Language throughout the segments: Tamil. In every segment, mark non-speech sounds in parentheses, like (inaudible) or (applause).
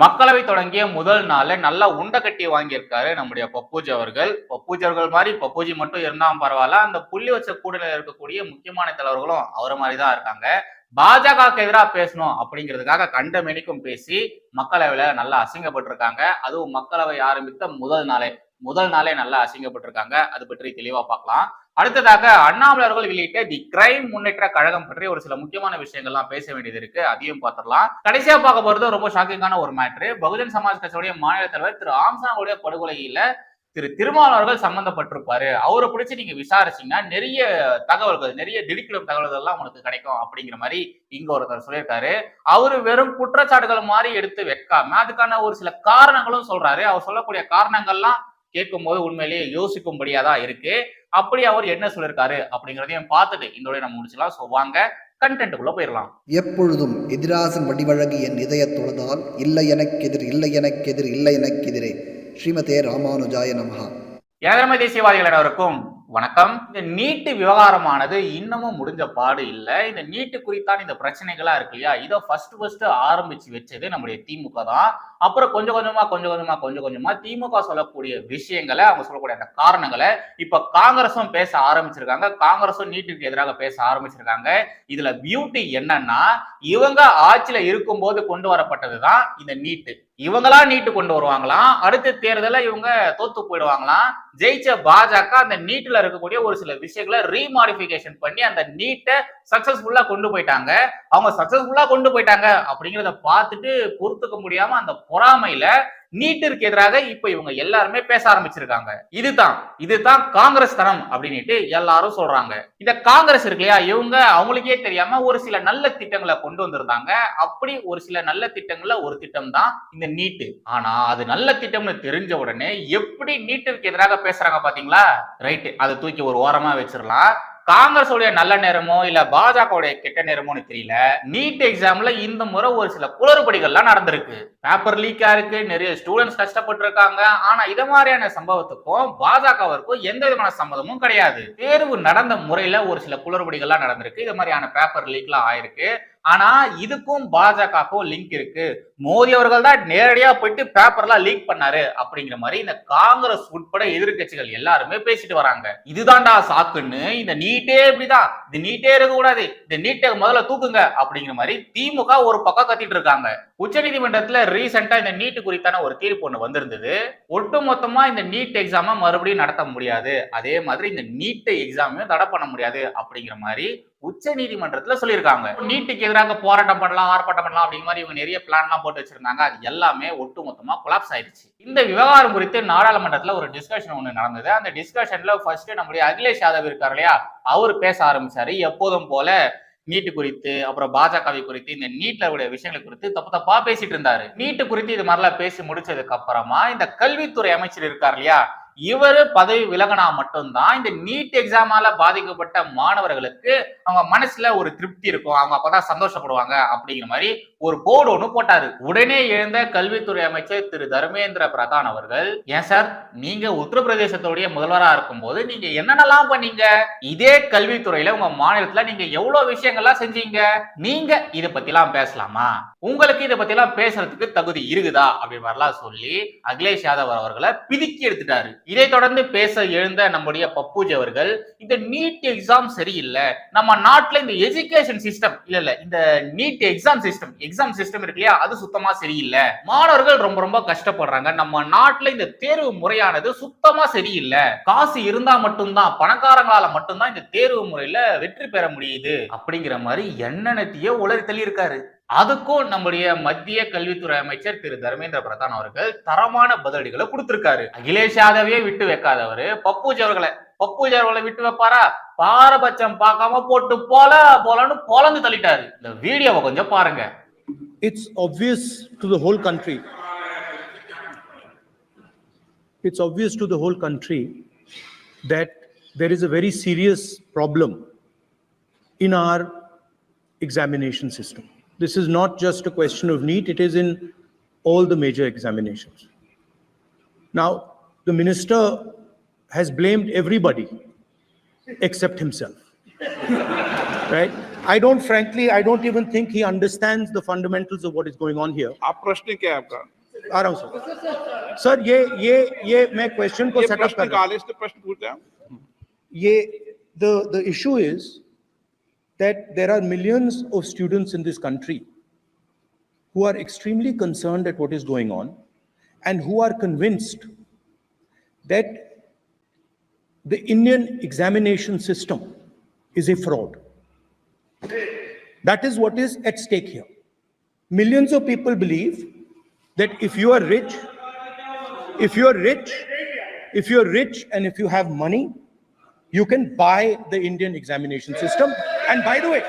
மக்களவை தொடங்கிய முதல் நாள்ல நல்லா உண்டை கட்டி வாங்கியிருக்காரு நம்முடைய பப்பூஜி அவர்கள். பப்பூஜி அவர்கள் மாதிரி பப்பூஜி மட்டும் இருந்தாலும் பரவாயில்ல. அந்த புள்ளி வச்ச கூடல இருக்கக்கூடிய முக்கியமான தலைவர்களும் அவரை மாதிரி தான் இருக்காங்க. பாஜகவுக்கு எதிராக பேசணும் அப்படிங்கிறதுக்காக கண்ட மெனிக்கும் பேசி மக்களவையில நல்லா அசிங்கப்பட்டிருக்காங்க. அதுவும் மக்களவை ஆரம்பித்த முதல் நாளே. முதல் நாளே நல்லா அசிங்கப்பட்டிருக்காங்க. அது பற்றி தெளிவா பார்க்கலாம். அடுத்ததாக அண்ணாமலை அவர்கள் வெளியிட்ட தி கிரைம் முன்னேற்ற கழகம் பற்றி ஒரு சில முக்கியமான விஷயங்கள்லாம் பேச வேண்டியது இருக்கு. அதையும் பார்த்துடலாம். கடைசியா பார்க்க போறது ரொம்ப ஷாக்கிங்கான ஒரு மேட்ரு. பகுஜன் சமாஜ் கட்சியுடைய மாநில தலைவர் திரு ஆம்சாங்குடைய படுகொலையில திரு திருமாவளவர்கள் அவர்கள் சம்பந்தப்பட்டிருப்பாரு. அவரை பிடிச்சி நீங்க விசாரிச்சீங்கன்னா நிறைய தகவல்கள் நிறைய திடுக்கிடும் தகவல்கள் எல்லாம் உங்களுக்கு கிடைக்கும் அப்படிங்கிற மாதிரி இங்க ஒருத்தர் சொல்லியிருக்காரு. அவரு வெறும் குற்றச்சாட்டுகள் மாதிரி எடுத்து வைக்காம அதுக்கான ஒரு சில காரணங்களும் சொல்றாரு. அவர் சொல்லக்கூடிய காரணங்கள்லாம் கேட்கும் போது உண்மையிலேயே யோசிக்கும்படியா தான் இருக்கு. அப்படி அவர் என்ன சொல்லியிருக்காரு அப்படிங்கிறதையும் பார்த்துட்டு இதோட நம்ம முடிச்சலாம் ஸோ வாங்க கண்டென்ட்டுக்குள்ள போயிடலாம். எப்பொழுதும் எதிராசன் வடிவழகு என் இதய தொழுதால் இல்லை எனக்கெதிர் இல்லை எனக்கெதிர் இல்லை எனக்கெதிரே. ஸ்ரீமதே ராமானுஜாய நமஹா. ஏழமை தேசியவாதிகள் அனைவருக்கும் வணக்கம். இந்த நீட்டு விவகாரமானது இன்னமும் முடிஞ்ச பாடு இல்லை. இந்த நீட்டு குறித்தான இந்த பிரச்சனைகளா இருக்கு இல்லையா? இதை ஃபர்ஸ்ட் ஃபர்ஸ்ட் ஆரம்பிச்சு வச்சது நம்முடைய திமுக தான். அப்புறம் கொஞ்சம் கொஞ்சமா கொஞ்சம் கொஞ்சமா கொஞ்சம் கொஞ்சமா திமுக சொல்லக்கூடிய விஷயங்களை அவங்க சொல்லக்கூடிய அந்த காரணங்களை இப்ப காங்கிரஸும் பேச ஆரம்பிச்சிருக்காங்க. காங்கிரஸும் நீட்டுக்கு எதிராக பேச ஆரம்பிச்சிருக்காங்க. இதுல பியூட்டி என்னன்னா இவங்க ஆட்சியில இருக்கும்போது கொண்டு வரப்பட்டதுதான் இந்த நீட்டு. இவங்களா நீட்டு கொண்டு வருவாங்களாம். அடுத்த தேர்தல இவங்க தோத்து போயிடுவாங்களாம். ஜெயிச்ச பாஜக அந்த நீட்ல இருக்கக்கூடிய ஒரு சில விஷயங்களை ரீமாடிஃபிகேஷன் பண்ணி அந்த நீட்டை சக்சஸ்ஃபுல்லா கொண்டு போயிட்டாங்க. அவங்க சக்சஸ்ஃபுல்லா கொண்டு போயிட்டாங்க அப்படிங்கிறத பார்த்துட்டு பொறுத்துக்க முடியாம அந்த பொறாமையில நீட்டிற்கு எதிராக இப்ப இவங்க எல்லாருமே பேச ஆரம்பிச்சிருக்காங்க. இதுதான் இதுதான் காங்கிரஸ் தனம் அப்படின்னுட்டு எல்லாரும் சொல்றாங்க. இந்த காங்கிரஸ் இருக்கு இல்லையா இவங்க அவங்களுக்கே தெரியாம ஒரு சில நல்ல திட்டங்களை கொண்டு வந்திருந்தாங்க. அப்படி ஒரு சில நல்ல திட்டங்கள்ல ஒரு திட்டம் தான் இந்த நீட்டு. ஆனா அது நல்ல திட்டம்னு தெரிஞ்ச உடனே எப்படி நீட்டிற்கு எதிராக பேசுறாங்க பாத்தீங்களா? ரைட்டு அதை தூக்கி ஒரு ஓரமா வச்சிடலாம். காங்கிரஸோடைய நல்ல நேரமோ இல்ல பாஜகவுடைய கெட்ட நேரமோன்னு தெரியல. நீட் எக்ஸாம்ல இந்த முறை ஒரு சில குளறுபடிகள்லாம் நடந்திருக்கு. பேப்பர் லீக்கா இருக்கு நிறைய ஸ்டூடெண்ட்ஸ் கஷ்டப்பட்டு இருக்காங்க ஆனா இத மாதிரியான சம்பவத்துக்கும் பாஜகவிற்கும் எந்த விதமான சம்மதமும் கிடையாது. தேர்வு நடந்த முறையில ஒரு சில குளறுபடிகள்லாம் நடந்திருக்கு. இது மாதிரியான பேப்பர் லீக்லாம் ஆயிருக்கு. ஆனா இதுக்கும் பாஜகவுக்கும் லிங்க் இருக்கு. மோடி அவர்கள் தான் நேரடியா போயிட்டு பேப்பர்லாம் லீக் பண்ணாரு அப்படிங்கிற மாதிரி இந்த காங்கிரஸ் உட்பட எதிர்க்கட்சிகள் எல்லாருமே பேசிட்டு வராங்க. இதுதான்டா சாக்குன்னு இந்த நீட்டே இப்படிதான். இந்த நீட்டே இருக்க கூடாது இந்த நீட்டை முதல்ல தூக்குங்க அப்படிங்கிற மாதிரி திமுக ஒரு பக்கம் கத்திட்டு இருக்காங்க. உச்சநீதிமன்றத்துல ரீசெண்டா இந்த நீட் குறித்தான ஒரு தீர்ப்பு ஒண்ணு வந்திருந்தது. ஒட்டு மொத்தமா இந்த நீட் எக்ஸாம மறுபடியும் நடத்த முடியாது. அதே மாதிரி இந்த நீட் எக்ஸாமையும் தடை பண்ண முடியாது அப்படிங்கிற மாதிரி உச்ச நீதிமன்றத்துல சொல்லியிருக்காங்க. நீட்டுக்கு எதிராக போராட்டம் பண்ணலாம் ஆர்ப்பாட்டம் பண்ணலாம் அப்படிங்கிற மாதிரி இவங்க நிறைய பிளான்லாம் போட்டு வச்சிருந்தாங்க. அது எல்லாமே ஒட்டு மொத்தமா கொலாப்ஸ் ஆயிடுச்சு. இந்த விவகாரம் குறித்து நாடாளுமன்றத்துல ஒரு டிஸ்கஷன் ஒண்ணு நடந்தது. அந்த டிஸ்கஷன்ல ஃபர்ஸ்ட் நம்முடைய அகிலேஷ் யாதவ் இருக்கார் இல்லையா? அவர் பேச ஆரம்பிச்சாரு. எப்போதும் போல நீட்டு குறித்து அப்புறம் பாஜகவை குறித்து இந்த நீட்ல உடைய விஷயங்கள் குறித்து தப்பு தப்பா பேசிட்டு இருந்தாரு. நீட்டு குறித்து இது மாதிரிலாம் பேசி முடிச்சதுக்கு அப்புறமா இந்த கல்வித்துறை அமைச்சர் இருக்கார் இல்லையா? இவர் பதவி விலகினா மட்டும்தான் இந்த நீட் எக்ஸாமால பாதிக்கப்பட்ட மாணவர்களுக்கு அவங்க மனசுல ஒரு திருப்தி இருக்கும். அவங்க அப்பதான் சந்தோஷப்படுவாங்க அப்படிங்கிற மாதிரி ஒரு போர்டு ஒன்று போட்டாரு. உடனே எழுந்த கல்வித்துறை அமைச்சர் திரு தர்மேந்திர பிரதான் அவர்கள் ஏன் சார் நீங்க உத்தரப்பிரதேசத்துடைய முதல்வராக இருக்கும்போது நீங்க என்னென்னலாம் பண்ணீங்க? இதே கல்வித்துறையில உங்க மாநிலத்துல நீங்க எவ்வளவு விஷயங்கள்லாம் செஞ்சீங்க? நீங்க இதை பத்திலாம் பேசலாமா? உங்களுக்கு இதை பத்திலாம் பேசுறதுக்கு தகுதி இருக்குதா? அப்படி மாதிரிலாம் சொல்லி அகிலேஷ் யாதவ் அவர்களை பிதுக்கி எடுத்துட்டாரு. இதை தொடர்ந்து பேச எழுந்த நம்முடைய பப்பூஜி அவர்கள் இந்த நீட் எக்ஸாம் சரியில்லை நம்ம நாட்டுல இந்த எஜுகேஷன் சிஸ்டம் இல்ல இல்ல இந்த NEET exam system exam system இருக்கு இல்லையா அது சுத்தமா சரியில்லை. மாணவர்கள் ரொம்ப ரொம்ப கஷ்டப்படுறாங்க. நம்ம நாட்டுல இந்த தேர்வு முறையானது சுத்தமா சரியில்லை. காசு இருந்தா மட்டும்தான் பணக்காரங்களால மட்டும்தான் இந்த தேர்வு முறையில வெற்றி பெற முடியுது அப்படிங்கிற மாதிரி என்னென்னத்தையோ உளறி தள்ளியிருக்காரு. அதுக்கும் நம்முடைய மத்திய கல்வித்துறை அமைச்சர் திரு தர்மேந்திர பிரதான் அவர்கள் தரமான பதிலடிகளை கொடுத்திருக்காரு. அகிலேஷ் யாதவே விட்டு வைக்காதவர். பப்பூஜ் அவர்களை பப்பூஜ் அவர்களை விட்டு வைப்பாரா? பாரபட்சம் பார்க்காம போட்டு போல போலன்னு பொலந்து தள்ளிட்டாரு. இந்த வீடியோவை கொஞ்சம் பாருங்க. It's obvious to the whole country. It's obvious to the whole country that there is a very serious problem in our examination system. This is not just a question of NEET, it is in all the major examinations. Now, the minister has blamed everybody except himself. (laughs) right? I don't frankly, I don't even think he understands the fundamentals of what is going on here. आप प्रश्न क्या है आपका आराम से सर ये ये ये मैं क्वेश्चन को ये सेटअप प्रश्न कर रहा हूं काले से प्रश्न पूछते हैं ये the the issue is that there are millions of students in this country who are extremely concerned at what is going on and who are convinced that the Indian examination system is a fraud. That is what is at stake here. Millions of people believe that if you are rich, if you are rich, if you're rich and if you have money, you can buy the Indian examination system. And by the way,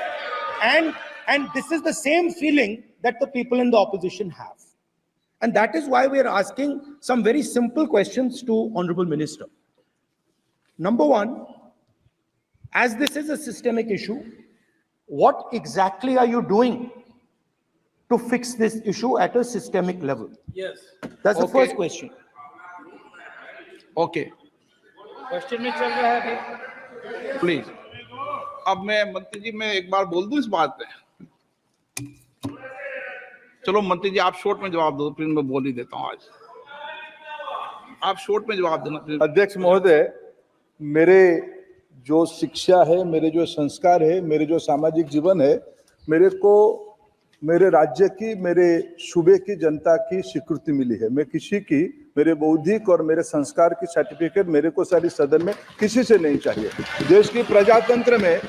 and and this is the same feeling that the people in the opposition have. And that is why we are asking some very simple questions to Honorable Minister. Number one, as this is a systemic issue, what exactly are you doing to fix this issue at a systemic level? Yes. That's okay. the first question. Okay. Question Please. अब मैं मंत्री जी, मैं एक बार बोल दूँ इस बात पे? चलो मंत्री जी, आप शॉर्ट में जवाब दो, फिर मैं बोल ही देता हूँ आज। आप शॉर्ट में जवाब देना अध्यक्ष महोदय, मेरे जो शिक्षा है, मेरे जो संस्कार है, मेरे जो सामाजिक जीवन है, मेरे को, मेरे राज्य की, मेरे सूबे की जनता की स्वीकृति मिली है। मैं किसी की मेरे बौद्धिक और मेरे संस्कार की सर्टिफिकेट मेरे को सारी सदन में किसी से नहीं चाहिए। देश की प्रजातंत्र में,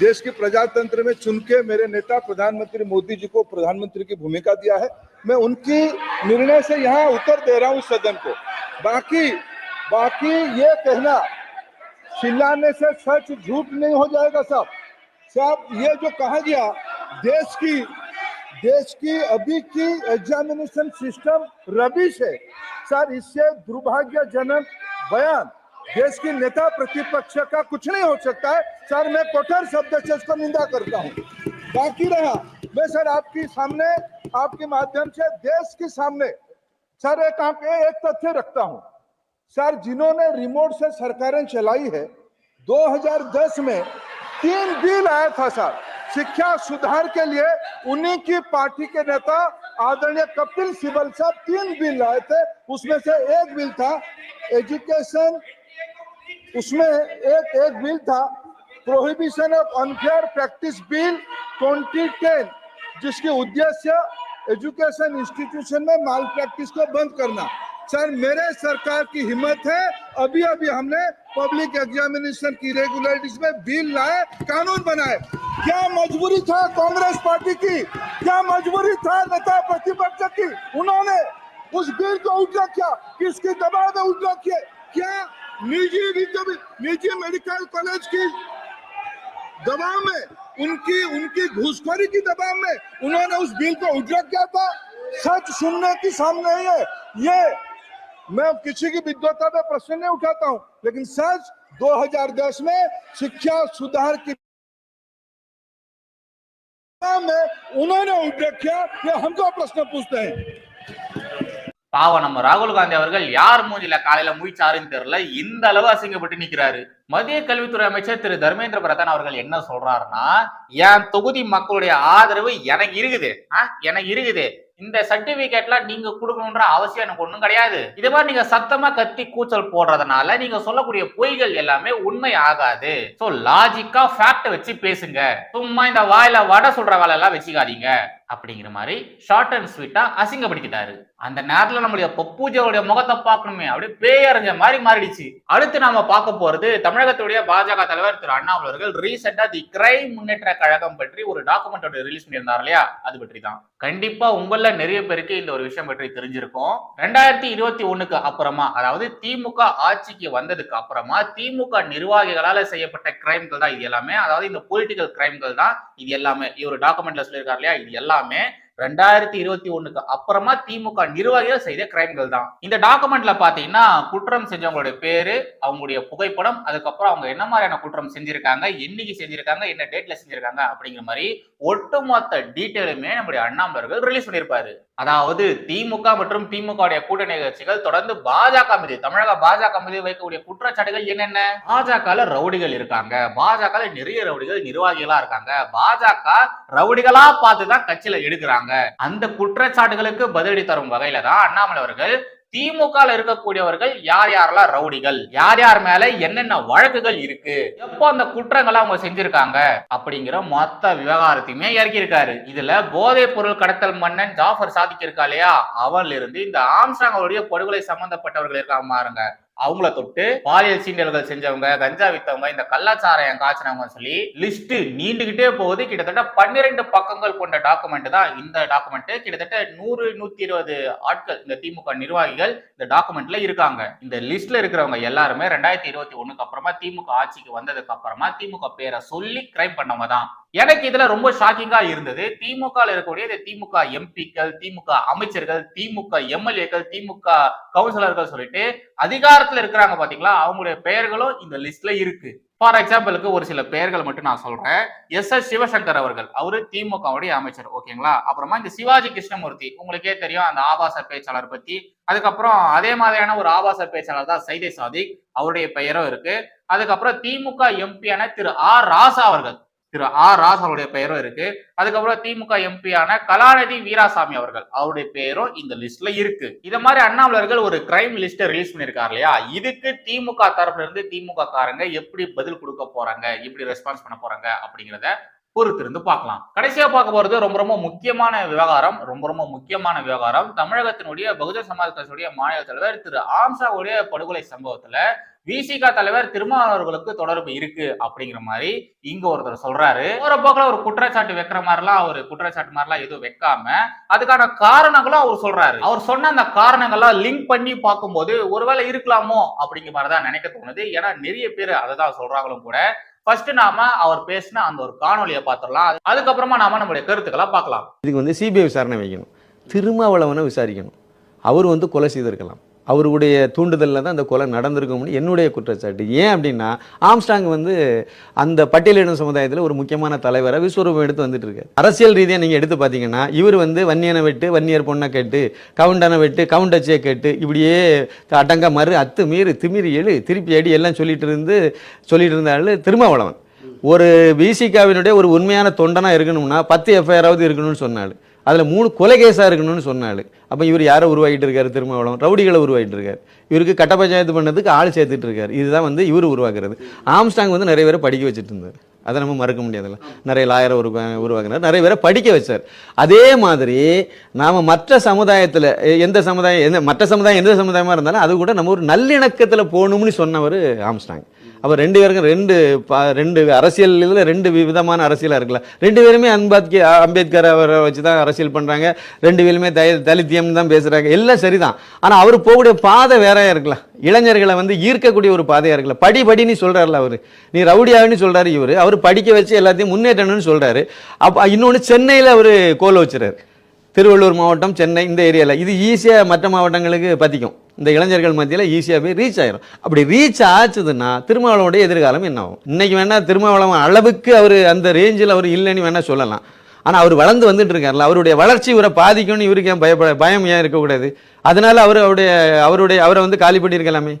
देश के प्रजातंत्र में चुन के मेरे नेता प्रधानमंत्री मोदी जी को प्रधानमंत्री की भूमिका दिया है। मैं उनकी निर्णय से यहाँ उत्तर दे रहा हूँ सदन को। बाकी बाकी ये कहना, चिल्लाने से सच झूठ नहीं हो जाएगा साहब। साहब, ये जो कहा गया, देश की देश की अभी की एग्जामिनेशन सिस्टम रबिश है। सर इससे दुर्भाग्यजनक बयान देश की नेता प्रतिपक्ष का कुछ नहीं हो सकता है। सर, मैं कठोर शब्द से इसको निंदा करता हूँ। बाकी रहा, मैं सर आपकी सामने, आपके माध्यम से, देश के सामने, सर, एक आप एक तथ्य रखता हूँ। सर, जिन्होंने रिमोट से सरकारें चलाई है 2010 में तीन बिल आया था, सर। शिक्षा सुधार के लिए उन्हीं की पार्टी के नेता आदरणीय कपिल सिब्बल साहब, तीन बिल लाए थे। उसमें से एक बिल था एजुकेशन। उसमें एक एक बिल था prohibition of unfair practice bill 2010 जिसके उद्देश्य एजुकेशन इंस्टीट्यूशन में माल प्रैक्टिस को बंद करना। सर, मेरे सरकार की हिम्मत है। अभी अभी हमने पब्लिक एग्जामिनेशन की रेगुलरिटीज में बिल लाए, कानून बनाए। क्या मजबूरी था कांग्रेस पार्टी की? क्या मजबूरी था, नेता प्रतिपक्ष की। उन्होंने उस बिल को उल्टा किया, किसके दबाव में उल्टा किया? क्या निजी निजी मेडिकल कॉलेज की दबाव में, उनकी उनकी घूसखोरी की दबाव में उन्होंने उस बिल को उजरा किया था? सच सुनने की सामने है ये मैं किसी की विद्वता में प्रश्न नहीं उठाता हूँ, लेकिन सच 2010 में शिक्षा सुधार की उन्होंने उल्लेख किया ये हमको प्रश्न पूछते हैं பாவம் நம்ம ராகுல் காந்தி அவர்கள் யார் மூஞ்சில காலையில முழிச்சாருன்னு தெரியல இந்த அளவு அசிங்கப்பட்டு நிக்கிறாரு மத்திய கல்வித்துறை அமைச்சர் திரு தர்மேந்திர பிரதான் அவர்கள் என்ன சொல்றாருன்னா என் தொகுதி மக்களுடைய ஆதரவு எனக்கு இருக்குது ஆ, எனக்கு இருக்குது இந்த சர்டிபிகேட்லாம் நீங்க கொடுக்கணுன்ற அவசியம் எனக்கு ஒன்றும் கிடையாது. இதே மாதிரி நீங்க சத்தமா கத்தி கூச்சல் போடுறதுனால நீங்க சொல்லக்கூடிய பொய்கள் எல்லாமே உண்மை ஆகாது. ஸோ லாஜிக்கா ஃபேக்ட் வச்சு பேசுங்க. சும்மா இந்த வாயில வடை சொல்ற வேலை எல்லாம் வச்சுக்காதீங்க. அப்படிங்கிற மாதிரி ஷார்ட் அண்ட் ஸ்வீட்டா அசிங்கப்படுத்திட்டாரு. அந்த நேரத்துல நம்மளுடைய பப்பூஜாவுடைய முகத்தை பார்க்கணுமே அப்படியே பேயறிஞ்ச மாதிரி மாறிடுச்சு. அடுத்து நாம பார்க்க போறது தமிழகத்துடைய பாஜக தலைவர் திரு அண்ணாமலை அவர்கள் ரீசெண்டா தி கிரைம் முன்னேற்ற கழகம் பற்றி ஒரு டாக்குமெண்ட் ரிலீஸ் பண்ணியிருந்தார் இல்லையா? அது பற்றி தான் கண்டிப்பா உங்கள நிறைய பேருக்கு இந்த ஒரு விஷயம் பற்றி தெரிஞ்சிருக்கும். ரெண்டாயிரத்தி இருபத்தி ஒண்ணுக்கு அப்புறமா அதாவது திமுக ஆட்சிக்கு வந்ததுக்கு அப்புறமா திமுக நிர்வாகிகளால செய்யப்பட்ட கிரைம்கள் தான் இது எல்லாமே. அதாவது இந்த பொலிட்டிக்கல் கிரைம்கள் தான் இது எல்லாமே. இவர் டாக்குமெண்ட்ல சொல்லியிருக்காரு இல்லையா? இது எல்லாமே. ரெண்டாயிரத்தி இருபத்தி ஒண்ணுக்கு அப்புறமா திமுக நிர்வாகிகள் செய்த கிரைம்கள் தான். இந்த டாக்குமெண்ட்ல பாத்தீங்கன்னா குற்றம் செஞ்சவங்களுடைய பேரு அவங்களுடைய புகைப்படம் அதுக்கப்புறம் அவங்க என்ன மாதிரியான குற்றம் செஞ்சிருக்காங்க என்னைக்கு செஞ்சிருக்காங்க என்ன டேட்ல செஞ்சிருக்காங்க அப்படிங்கிற மாதிரி ஒட்டுமொத்த டீட்டெயிலுமே நம்முடைய அண்ணாமலர்கள் ரிலீஸ் பண்ணியிருப்பாரு. அதாவது திமுக மற்றும் திமுக கூட்டணி கட்சிகள் தொடர்ந்து பாஜக மீது தமிழக பாஜக மீது வைக்கக்கூடிய குற்றச்சாட்டுகள் என்னென்ன? பாஜக ரவுடிகள் இருக்காங்க. பாஜக நிறைய ரவுடிகள் நிர்வாகிகளா இருக்காங்க. பாஜக ரவுடிகளா பார்த்து தான் கட்சியில எடுக்கிறாங்க. அந்த குற்றச்சாட்டுகளுக்கு பதிலடி தரும் வகையில தான் அண்ணாமலை அவர்கள் திமுக இருக்கக்கூடியவர்கள் யார் யாரெல்லாம் ரவுடிகள்? யார் யார் மேல என்னென்ன வழக்குகள் இருக்கு? எப்போ அந்த குற்றங்களை அவங்க செஞ்சிருக்காங்க? அப்படிங்கிற மொத்த விவகாரத்தையுமே இறக்கியிருக்காரு. இதுல போதைப் பொருள் கடத்தல் மன்னன் ஜாஃபர் சாதிக்கு இருக்கா இல்லையா? அவன்ல இருந்து இந்த ஆம்ஸ்டாங் அவருடைய படுகொலை சம்பந்தப்பட்டவர்கள் இருக்காம பாருங்க. அவங்கள தொட்டு பாலியல் சீண்டல்கள் செஞ்சவங்க கஞ்சா வித்தவங்க இந்த கள்ளாச்சாரம் காய்ச்சினவங்க சொல்லி லிஸ்ட் நீண்டுகிட்டே போகுது. கிட்டத்தட்ட பன்னிரெண்டு பக்கங்கள் கொண்ட டாக்குமெண்ட் தான் இந்த டாக்குமெண்ட் கிட்டத்தட்ட நூறு நூத்தி இருபது ஆட்கள் இந்த திமுக நிர்வாகிகள் இந்த டாக்குமெண்ட்ல இருக்காங்க. இந்த லிஸ்ட்ல இருக்கிறவங்க எல்லாருமே ரெண்டாயிரத்தி இருபத்தி ஒண்ணுக்கு அப்புறமா திமுக ஆட்சிக்கு வந்ததுக்கு அப்புறமா திமுக பேரை சொல்லி கிரைம் பண்ணவங்க தான். எனக்கு இதுல ரொம்ப ஷாக்கிங்கா இருந்தது. திமுக இருக்கக்கூடிய இந்த திமுக எம்பிக்கள் திமுக அமைச்சர்கள் திமுக எம்எல்ஏக்கள் திமுக கவுன்சிலர்கள் சொல்லிட்டு அதிகாரத்துல இருக்கிறாங்க பாத்தீங்களா? அவங்களுடைய பெயர்களும் இந்த லிஸ்ட்ல இருக்கு. ஃபார் எக்ஸாம்பிளுக்கு ஒரு சில பெயர்கள் மட்டும் நான் சொல்றேன். எஸ். எஸ். சிவசங்கர் அவர்கள். அவரு திமுகவுடைய அமைச்சர் ஓகேங்களா? அப்புறமா இந்த சிவாஜி கிருஷ்ணமூர்த்தி. உங்களுக்கே தெரியும் அந்த ஆபாச பேச்சாளர் பத்தி. அதுக்கப்புறம் அதே மாதிரியான ஒரு ஆபாச பேச்சாளர் தான் சைதை சாதிக். அவருடைய பெயரும் இருக்கு. அதுக்கப்புறம் திமுக எம்பியான திரு ஆர் ராசா அவர்கள். திரு ஆர் ராஸ் அவருடைய பெயரும் இருக்கு. அதுக்கப்புறம் திமுக எம்பியான கலாநிதி வீராசாமி அவர்கள். அவருடைய பெயரும் இந்த லிஸ்ட்ல இருக்கு. இத மாதிரி அண்ணாமலர்கள் ஒரு கிரைம் லிஸ்ட ரிலீஸ் பண்ணிருக்காரு இல்லையா? இதுக்கு திமுக தரப்புல இருந்து திமுக காரங்க எப்படி பதில் கொடுக்க போறாங்க? எப்படி ரெஸ்பான்ஸ் பண்ண போறாங்க? அப்படிங்கிறத பொறுத்திருந்து பார்க்கலாம். கடைசியா பார்க்க போறது ரொம்ப ரொம்ப முக்கியமான விவகாரம் ரொம்ப ரொம்ப முக்கியமான விவகாரம். தமிழகத்தினுடைய பகுஜன் சமாஜ் கட்சியுடைய மாநில தலைவர் திரு ஆம்சாவுடைய படுகொலை சம்பவத்துல விசிக தலைவர் திருமாவளவர்களுக்கு தொடர்பு இருக்கு அப்படிங்கிற மாதிரி இங்க ஒருத்தர் சொல்றாரு. ஒரு போக்குல ஒரு குற்றச்சாட்டு வைக்கிற மாதிரிலாம் அவர் குற்றச்சாட்டு மாதிரிலாம் எதுவும் வைக்காம அதுக்கான காரணங்களும் அவர் சொல்றாரு. அவர் சொன்ன அந்த காரணங்கள்லாம் லிங்க் பண்ணி பார்க்கும்போது ஒருவேளை இருக்கலாமோ அப்படிங்கிற மாதிரி தான் நினைக்க தோணுது. ஏன்னா நிறைய பேர் அதை தான் சொல்றாங்களும் கூட. ஃபர்ஸ்ட் நாம அவர் பேசின அந்த ஒரு காணொலியை பார்த்துடலாம். அதுக்கப்புறமா நாம நம்மளுடைய கருத்துக்களை பார்க்கலாம். இதுக்கு வந்து சிபிஐ விசாரணை வைக்கணும். திருமாவளவனை விசாரிக்கணும். அவர் வந்து கொலை செய்திருக்கலாம். அவருடைய தூண்டுதலில் தான் அந்த கொலை நடந்திருக்கும்னு என்னுடைய குற்றச்சாட்டு. ஏன் அப்படின்னா ஆம்ஸ்டாங் வந்து அந்த பட்டியலிடும் சமுதாயத்தில் ஒரு முக்கியமான தலைவரை விஸ்வரூபம் எடுத்து வந்துட்டு இருக்காரு அரசியல் ரீதியாக நீங்கள் எடுத்து பார்த்தீங்கன்னா இவர் வந்து வன்னியனை வெட்டு வன்னியர் பொண்ணை கேட்டு கவுண்டனை வெட்டு கவுண்டச்சியை கேட்டு இப்படியே அடங்க மறு அத்து மீறி திமிரி எழு திருப்பி அடி எல்லாம் சொல்லிட்டு இருந்து சொல்லிட்டு இருந்தாலும் திருமாவளவன். ஒரு பிசிகாவினுடைய ஒரு உண்மையான தொண்டனாக இருக்கணும்னா பத்து எஃப்ஐஆராவது இருக்கணும்னு சொன்னாள் அதில் மூணு கொலை கேஸாக இருக்கணும்னு சொன்னாள். அப்போ இவர் யாரை உருவாகிட்டு இருக்காரு திருமாவளம் ரவுடிகளை உருவாகிட்டு இருக்காரு. இவருக்கு கட்ட பஞ்சாயத்து பண்ணதுக்கு ஆள் சேர்த்துட்டு இருக்காரு. இதுதான் வந்து இவர் உருவாக்குறது. ஆம்ஸ்டாங் வந்து நிறைய பேரை படிக்க வச்சுட்டு இருந்தார். அதை நம்ம மறக்க முடியாதுல்ல. நிறைய லாயரை உருவா உருவாக்குனார். நிறைய பேரை படிக்க வச்சார். அதே மாதிரி நாம் மற்ற சமுதாயத்தில் எந்த சமுதாயம் எந்த மற்ற சமுதாயம் எந்த சமுதாயமாக இருந்தாலும் அது கூட நம்ம ஒரு நல்லிணக்கத்தில் போகணும்னு சொன்னவர் ஆம்ஸ்டாங். அப்போ ரெண்டு பேருக்கும் ரெண்டு பா- ரெண்டு அரசியல் இதில் ரெண்டு விதமான அரசியலாக இருக்கலாம் ரெண்டு பேருமே அம்பேத்கர் அம்பேத்கர் அவரை வச்சு தான் அரசியல் பண்ணுறாங்க ரெண்டு பேருமே தய தலித்தியம் தான் பேசுகிறாங்க எல்லாம் சரிதான். ஆனால் அவர் போகக்கூடிய பாதை வேறையாக இருக்கலாம் இளைஞர்களை வந்து ஈர்க்கக்கூடிய ஒரு பாதையாக இருக்கல படி படின்னு சொல்கிறார்ல அவர். நீ ரவுடியாகனு சொல்கிறாரு இவர். அவர் படிக்க வச்சு எல்லாத்தையும் முன்னேற்றணும்னு சொல்கிறாரு அப்போ இன்னொன்று சென்னையில் அவர் கோல வச்சுறாரு. திருவள்ளூர் மாவட்டம் சென்னை இந்த ஏரியாவில் இது ஈஸியாக மற்ற மாவட்டங்களுக்கு பற்றிக்கும் இந்த இளைஞர்கள் மத்தியில் ஈஸியாக போய் ரீச் ஆயிரும். அப்படி ரீச் ஆச்சுதுன்னா திருமாவளவனுடைய எதிர்காலம் என்ன ஆகும்? இன்றைக்கி வேணால் திருமாவளவன் அளவுக்கு அவர் அந்த ரேஞ்சில் அவர் இல்லைன்னு வேணால் சொல்லலாம். ஆனால் அவர் வளர்ந்து வந்துட்டு இருக்கார்ல அவருடைய வளர்ச்சி இவரை பாதிக்கும்னு இவருக்கு ஏன் பயப்பட பயம் ஏன் இருக்கக்கூடாது? அதனால அவர் அவருடைய அவருடைய அவரை வந்து காலி பண்ணியிருக்கலாமே?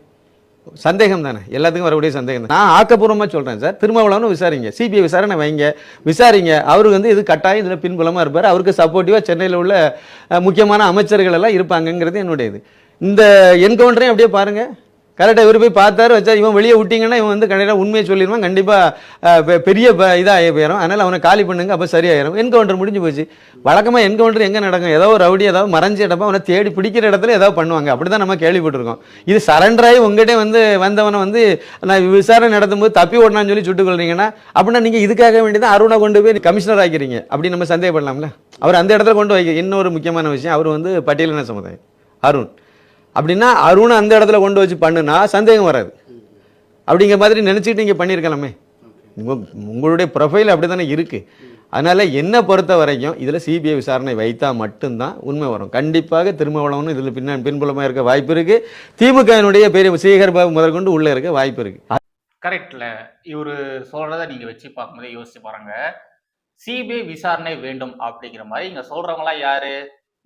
சந்தேகம் தானே. எல்லாத்துக்கும் வரக்கூடிய சந்தேகம் தான். நான் ஆக்கப்பூர்வமாக சொல்கிறேன் சார். திருமாவளவனும் விசாரிங்க. சிபிஐ விசாரணை வைங்க. விசாரிங்க. அவர் வந்து இது கட்டாயம் இதில் பின்புலமாக இருப்பார். அவருக்கு சப்போர்ட்டிவாக சென்னையில் உள்ள முக்கியமான அமைச்சர்கள் எல்லாம் இருப்பாங்கங்கிறது என்னுடைய இது. இந்த என்கவுண்டரையும் அப்படியே பாருங்கள் கரெக்டாக இவர் போய் பார்த்தாரு வச்சா இவன் வெளியே விட்டிங்கன்னா இவன் வந்து கண்டிப்பாக உண்மையை சொல்லிடுவான். கண்டிப்பாக பெரிய ப- இதாக போயிடும் அதனால் அவனை காலி பண்ணுங்க அப்போ சரியாயிரும். என்கவுண்டர் முடிஞ்சு போச்சு. வழக்கமாக என்கவுண்டர் எங்கே நடக்கும்? ஏதோ ஒரு ரவுடி ஏதாவது மறைஞ்ச இடப்போ அவனை தேடி பிடிக்கிற இடத்துல ஏதாவது பண்ணுவாங்க. அப்படி தான் நம்ம கேள்விப்பட்டிருக்கோம். இது சரண்டராகி உங்கள்கிட்ட வந்து வந்தவனை வந்து நான் விசாரணை நடத்தும்போது தப்பி ஓடனான்னு சொல்லி சுட்டுக் கொள்றீங்கன்னா அப்படின்னா நீங்கள் இதுக்காக வேண்டி தான் அருணை கொண்டு போய் கமிஷனர் ஆக்கிறீங்க அப்படி நம்ம சந்தேகப்படலாம்ல? அவர் அந்த இடத்துல கொண்டு வைக்க இன்னொரு முக்கியமான விஷயம் அவர் வந்து பட்டியலின சமுதாயம். அருண். அப்படின்னா அருணை அந்த இடத்துல கொண்டு வச்சு பண்ணுனா சந்தேகம் வராது. அப்படிங்கிற மாதிரி நினச்சிட்டு நீங்கள் பண்ணியிருக்கலாமே. உங்கள் உங்களுடைய ப்ரொஃபைல் அப்படி தானே இருக்குது அதனால் என்னை பொறுத்த வரைக்கும் இதில் சிபிஐ விசாரணை வைத்தால் மட்டும்தான் உண்மை வரும். கண்டிப்பாக திருமாவளவனும் இதில் பின்ன பின்புலமாக இருக்க வாய்ப்பு இருக்குது திமுகவினுடைய பெரிய சேகர் பாபு முதற்கொண்டு உள்ளே இருக்க வாய்ப்பு இருக்குது கரெக்டில் இவர் சொல்றத நீங்கள் வச்சு பார்க்கும்போது யோசிச்சு பாருங்க. சிபிஐ விசாரணை வேண்டும் அப்படிங்கிற மாதிரி இங்கே சொல்கிறவங்களாம் யார்?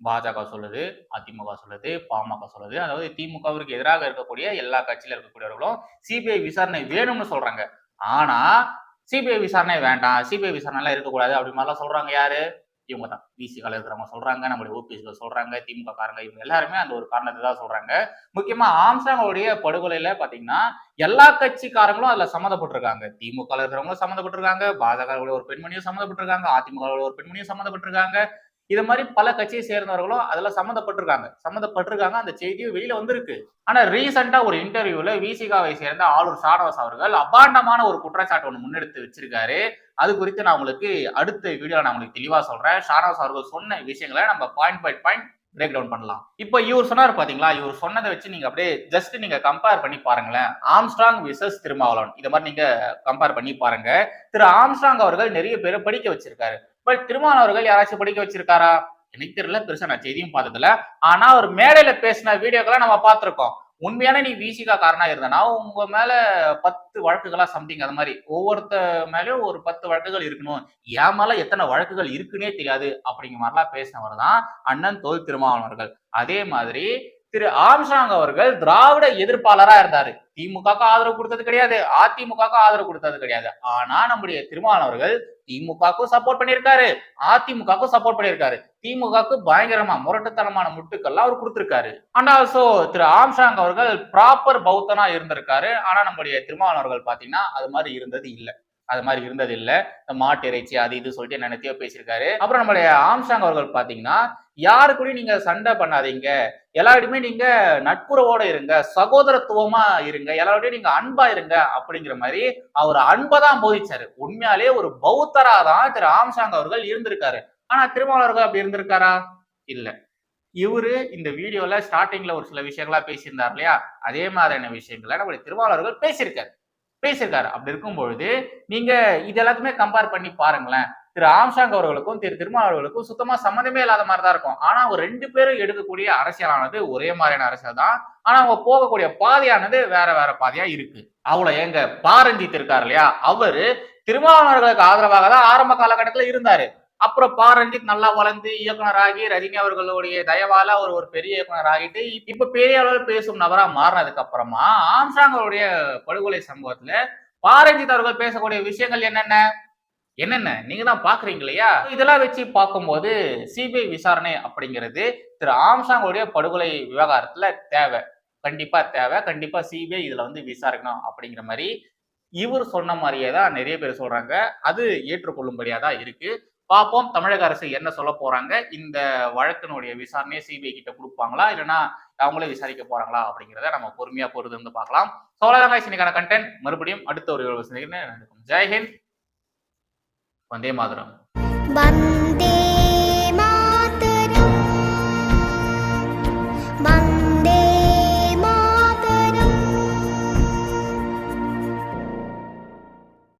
பாஜக சொல்லுது அதிமுக சொல்லுது பாமக சொல்லுது. அதாவது திமுகவிற்கு எதிராக இருக்கக்கூடிய எல்லா கட்சியில இருக்கக்கூடியவர்களும் சிபிஐ விசாரணை வேணும்னு சொல்றாங்க. ஆனா சிபிஐ விசாரணை வேண்டாம். சிபிஐ விசாரணை எல்லாம் இருக்கக்கூடாது அப்படி மாதிரிலாம் சொல்றாங்க யாரு? இவங்க தான் பிசிகால இருக்கிறவங்க சொல்றாங்க நம்மளுடைய ஓபிஎஸ்ல சொல்றாங்க திமுக காரங்க இவங்க எல்லாருமே அந்த ஒரு காரணத்தை தான் சொல்றாங்க. முக்கியமா ஆம்சாங்கோடைய படுகொலையில பாத்தீங்கன்னா எல்லா கட்சிக்காரங்களும் அதுல சம்மந்தப்பட்டிருக்காங்க. திமுக இருக்கிறவங்களும் சம்மந்தப்பட்டிருக்காங்க பாஜக ஒரு பெண்மணியும் சம்மந்தப்பட்டிருக்காங்க அதிமுக ஒரு பெண்மணியும் சம்மந்தப்பட்டிருக்காங்க. இது மாதிரி பல கட்சியை சேர்ந்தவர்களும் அதெல்லாம் சம்மந்தப்பட்டிருக்காங்க. சம்மந்தப்பட்டிருக்காங்க அந்த செய்தியும் வெளியில வந்திருக்கு. ஆனா ரீசெண்டா ஒரு இன்டர்வியூல விசிகாவை சேர்ந்த ஆளுர் ஷானவாஸ் அவர்கள் அபாண்டமான ஒரு குற்றச்சாட்டு ஒன்று முன்னெடுத்து வச்சிருக்காரு. அது குறித்து நான் உங்களுக்கு அடுத்த வீடியோல நான் உங்களுக்கு தெளிவா சொல்றேன். ஷானவாஸ் அவர்கள் சொன்ன விஷயங்களை நம்ம point by point break down பண்ணலாம். இப்போ இவர் சொன்னார் பாத்தீங்களா? இவர் சொன்னதை வச்சு நீங்க அப்படியே ஜஸ்ட் நீங்க கம்பேர் பண்ணி பாருங்களேன். Armstrong versus Thirumavalavan. இதை மாதிரி நீங்க கம்பேர் பண்ணி பாருங்க. திரு ஆம்ஸ்ட்ராங் அவர்கள் நிறைய பேரை படிக்க வச்சிருக்காரு. பட் திருமாவளவன் அவர்கள் யாராச்சும் படிக்க வச்சிருக்காரா? எனக்கு தெரியல பெருசா நான் செய்தியும் பார்த்ததில்ல. ஆனா அவர் மேடையில பேசின வீடியோக்களை நம்ம பார்த்திருக்கோம். உண்மையான நீ விசிகா காரணம் இருந்தனா உங்க மேல பத்து வழக்குகளா சம்திங் அது மாதிரி. ஒவ்வொருத்த மேலயும் ஒரு பத்து வழக்குகள் இருக்கணும். என் மேல எத்தனை வழக்குகள் இருக்குன்னே தெரியாது அப்படிங்கிற மாதிரிலாம் பேசினவர் தான் அண்ணன் தோல் திருமாவளவர்கள். அதே மாதிரி திரு ஆம்சாங் அவர்கள் திராவிட எதிர்ப்பாளரா இருந்தாரு. திமுகக்கு ஆதரவு கொடுத்தது கிடையாது. அதிமுகக்கு ஆதரவு கொடுத்தது கிடையாது. ஆனா நம்முடைய திருமாவளவன் அவர்கள் திமுகக்கும் சப்போர்ட் பண்ணியிருக்காரு. அதிமுகக்கும் சப்போர்ட் பண்ணியிருக்காரு. திமுகக்கு பயங்கரமா முரட்டுத்தனமான முட்டுக்கள்லாம் அவர் கொடுத்திருக்காரு. அண்ட் ஆல்சோ திரு ஆம்சாங் அவர்கள் ப்ராப்பர் பௌத்தனா இருந்திருக்காரு. ஆனா நம்முடைய திருமாவளவன் அவர்கள் பாத்தீங்கன்னா அது மாதிரி இருந்தது இல்லை. அது மாதிரி இருந்தது இல்ல இந்த மாட்டு இறைச்சி அது இது சொல்லிட்டு என்னென்னத்தையோ பேசியிருக்காரு. அப்புறம் நம்மளுடைய ஆம்சாங் அவர்கள் பாத்தீங்கன்னா யாரு கூட நீங்க சண்டை பண்ணாதீங்க. எல்லாருமே நீங்க நட்புறவோட இருங்க சகோதரத்துவமா இருங்க எல்லாரோடய நீங்க அன்பா இருங்க அப்படிங்கிற மாதிரி அவர் அன்பை தான் போதிச்சாரு. உண்மையாலே ஒரு பௌத்தரா தான் திரு ஆம்சாங் அவர்கள் இருந்திருக்காரு. ஆனா திருமாவளவர்கள் அப்படி இருந்திருக்காரா? இல்ல. இவரு இந்த வீடியோல ஸ்டார்டிங்ல ஒரு சில விஷயங்களா பேசியிருந்தார் இல்லையா? அதே மாதிரியான விஷயங்களை நம்முடைய திருமாவளவர்கள் பேசியிருக்காரு. பேசியிருக்காரு. அப்படி இருக்கும் பொழுது நீங்க இது எல்லாத்தையுமே கம்பேர் பண்ணி பாருங்களேன். திரு ஆம்சாங் அவர்களுக்கும் திரு திருமாவளவர்களுக்கும் சுத்தமா சம்மந்தமே இல்லாத மாதிரி தான் இருக்கும். ஆனா அவங்க ரெண்டு பேரும் எடுக்கக்கூடிய அரசியலானது ஒரே மாதிரியான அரசியல் தான். ஆனா அவங்க போகக்கூடிய பாதையானது வேற வேற பாதையா இருக்கு. அவளை எங்க பாரஞ்சித் இருக்காரு இல்லையா? அவரு திருமாவளவர்களுக்கு ஆதரவாக தான் ஆரம்ப காலகட்டத்துல இருந்தாரு. அப்புறம் பாரஞ்சித் நல்லா வளர்ந்து இயக்குனராகி ரஜினி அவர்களுடைய தயவால அவர் ஒரு பெரிய இயக்குனர் ஆகிட்டு இப்ப பெரிய அளவில் பேசும் நபரா மாறினதுக்கு அப்புறமா ஆம்ஸ்ட்ராங் அவருடைய படுகொலை சம்பவத்துல பாரஞ்சித் அவர்கள் பேசக்கூடிய விஷயங்கள் என்னென்ன? என்னென்ன? நீங்க தான் பாக்குறீங்க இல்லையா? இதெல்லாம் வச்சு பார்க்கும்போது சிபிஐ விசாரணை அப்படிங்கிறது திரு ஆம்சாங்களுடைய படுகொலை விவகாரத்துல தேவை. கண்டிப்பா தேவை. கண்டிப்பா சிபிஐ இதுல வந்து விசாரிக்கணும் அப்படிங்கிற மாதிரி இவர் சொன்ன மாதிரியே தான் நிறைய பேர் சொல்றாங்க. அது ஏற்றுக்கொள்ளும்படியா தான் இருக்கு. பார்ப்போம் தமிழக அரசு என்ன சொல்ல போறாங்க? இந்த வழக்கினுடைய விசாரணையை சிபிஐ கிட்ட கொடுப்பாங்களா? இல்லைன்னா அவங்களே விசாரிக்க போறாங்களா? அப்படிங்கிறத நம்ம பொறுமையா போறது வந்து பார்க்கலாம். சோழரங்க இன்னைக்கான கண்டென்ட் மறுபடியும் அடுத்த ஒரு சந்திக்கிறேன். ஜெய்ஹிந்த் வந்தே மாதரம். வந்தே